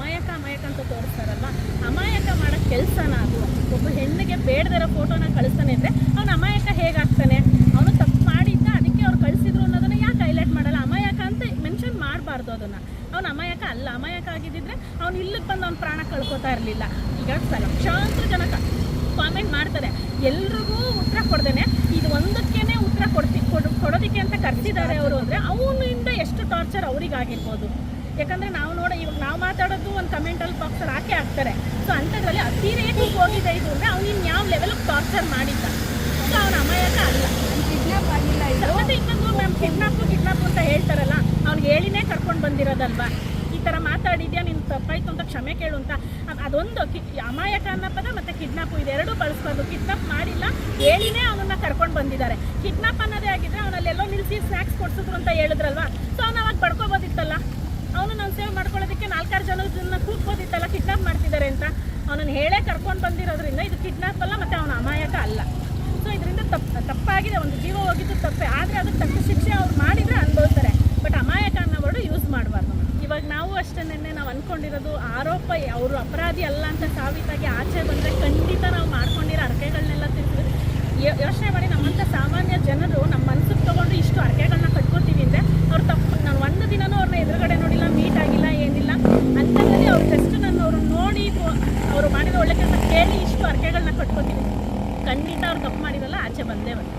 ಅಮಾಯಕ ಅಮಾಯಕ ಅಂತ ತೋರಿಸ್ತಾರಲ್ವ ಅಮಾಯಕ ಮಾಡೋ ಕೆಲಸನ ಅದು. ಒಬ್ಬ ಹೆಣ್ಣಿಗೆ ಬೇಡದಿರೋ ಫೋಟೋನ ಕಳಿಸ್ತಾನೆ ಅಂದರೆ ಅವನು ಅಮಾಯಕ ಹೇಗಾಗ್ತಾನೆ? ಅವನು ತಪ್ಪು ಮಾಡಿದ್ದ, ಅದಕ್ಕೆ ಅವ್ರು ಕಳಿಸಿದ್ರು ಅನ್ನೋದನ್ನು ಯಾಕೆ ಹೈಲೈಟ್ ಮಾಡಲ್ಲ? ಅಮಾಯಕ ಅಂತ ಮೆನ್ಷನ್ ಮಾಡಬಾರ್ದು ಅದನ್ನು. ಅವನು ಅಮಾಯಕ ಅಲ್ಲ. ಅಮಾಯಕ ಆಗಿದ್ದಿದ್ರೆ ಅವ್ನು ಇಲ್ಲಿಗೆ ಬಂದು ಅವ್ನ ಪ್ರಾಣ ಕಳ್ಕೊತಾ ಇರಲಿಲ್ಲ. ಈಗ ಲಕ್ಷಾಂತರ ಜನ ಕಾಮೆಂಟ್ ಮಾಡ್ತಾರೆ. ಎಲ್ರಿಗೂ ಉತ್ತರ ಕೊಡ್ದೇನೆ. ಇದು ಒಂದಕ್ಕೇನೆ ಉತ್ತರ ಕೊಡ್ತಿ, ಕೊಡ್- ಕೊಡೋದಕ್ಕೆ ಅಂತ ಕರ್ತಿದ್ದಾರೆ ಅವರು ಅಂದರೆ ಅವನಿಂದ ಎಷ್ಟು ಟಾರ್ಚರ್ ಅವ್ರಿಗಾಗಿರ್ಬೋದು. ಯಾಕಂದರೆ ನಾವು ನೋಡೋ, ಇವಾಗ ನಾವು ಮಾತಾಡೋದು ಒಂದು ಆಕೆ ಹಾಕೇ ಹಾಕ್ತಾರೆ ಸೊ ಅಂಥದ್ರಲ್ಲಿ ಅತಿರೇಕಕ್ಕೆ ಹೋಗಿದೆ ಇದು ಅಂದರೆ ಅವ್ನಿನ್ ಯಾವ ಲೆವೆಲ್ಗೆ ಟಾರ್ಚರ್ ಮಾಡಿದ್ದ. ಸೊ ಅವ್ನ ಅಮಾಯಕ ಅಲ್ಲ. ಕಿಡ್ನಾಪ್ ಆಗಿಲ್ಲ ಮತ್ತೆ ಇನ್ನೊಂದು ಮ್ಯಾಮ್ ಕಿಡ್ನಾಪು ಕಿಡ್ನಾಪು ಅಂತ ಹೇಳ್ತಾರಲ್ಲ ಅವ್ನಿಗೆ ಹೇಳಿನೇ ಕರ್ಕೊಂಡು ಬಂದಿರೋದಲ್ವಾ? ಈ ಥರ ಮಾತಾಡಿದ್ಯಾ ನಿನ್ನ ತಪ್ಪಾಯ್ತು ಅಂತ ಕ್ಷಮೆ ಕೇಳು ಅಂತ. ಅದೊಂದು ಕಿ ಅಮಾಯಕ ಅನ್ನೋ ಪದ ಮತ್ತು ಕಿಡ್ನಾಪು ಇದೆರಡೂ ಬಳಸ್ಬಾರ್ದು. ಕಿಡ್ನಾಪ್ ಮಾಡಿಲ್ಲ ಹೇಳಿನೇ ಅವನನ್ನು ಕರ್ಕೊಂಡು ಬಂದಿದ್ದಾರೆ. ಕಿಡ್ನಾಪ್ ಅನ್ನೋದೇ ಆಗಿದ್ರೆ ಅವನಲ್ಲೆಲ್ಲೋ ನಿಲ್ಲಿಸಿ ಸ್ನ್ಯಾಕ್ಸ್ ಕೊಡ್ಸಿದ್ರು ಅಂತ ಹೇಳಿದ್ರಲ್ವಾ? ಸೊ ಅವ್ನು ಅವಾಗ ಪಡ್ಕೋಬೋದಿತ್ತಲ್ಲ? ಅವನನ್ನು ಹೇಳೇ ಕರ್ಕೊಂಡು ಬಂದಿರೋದ್ರಿಂದ ಇದು ಕಿಡ್ನಾಪ್ ಅಲ್ಲ ಮತ್ತು ಅವನ ಅಮಾಯಕ ಅಲ್ಲ. ಸೊ ಇದರಿಂದ ತಪ್ಪು ತಪ್ಪಾಗಿದೆ, ಒಂದು ಜೀವ ಹೋಗಿದ್ದು ತಪ್ಪೆ. ಆದರೆ ಅದಕ್ಕೆ ತಕ್ಕ ಶಿಕ್ಷೆ ಅವ್ರು ಮಾಡಿದರೆ ಅನ್ಭವಿಸ್ತಾರೆ ಬಟ್ ಅಮಾಯಕ ಅನ್ನೋ ವರ್ಡು ಯೂಸ್ ಮಾಡಬಾರ್ದು. ಇವಾಗ ನಾವು ಅಷ್ಟೇ ನಿನ್ನೆ ನಾವು ಅಂದ್ಕೊಂಡಿರೋದು ಆರೋಪ, ಅವರು ಅಪರಾಧಿ ಅಲ್ಲ ಅಂತ ಸಾಬೀತಾಗಿ ಆಚೆ ಬಂದರೆ ಖಂಡಿತ ನಾವು ಮಾಡ್ಕೊಂಡಿರೋ ಅನ್ಕೋತೀನಿ ಖಂಡಿತ ಅವ್ರು ತಪ್ಪು ಮಾಡಿದಲ್ಲ ಆಚೆ ಬಂದೇ ಬಂದು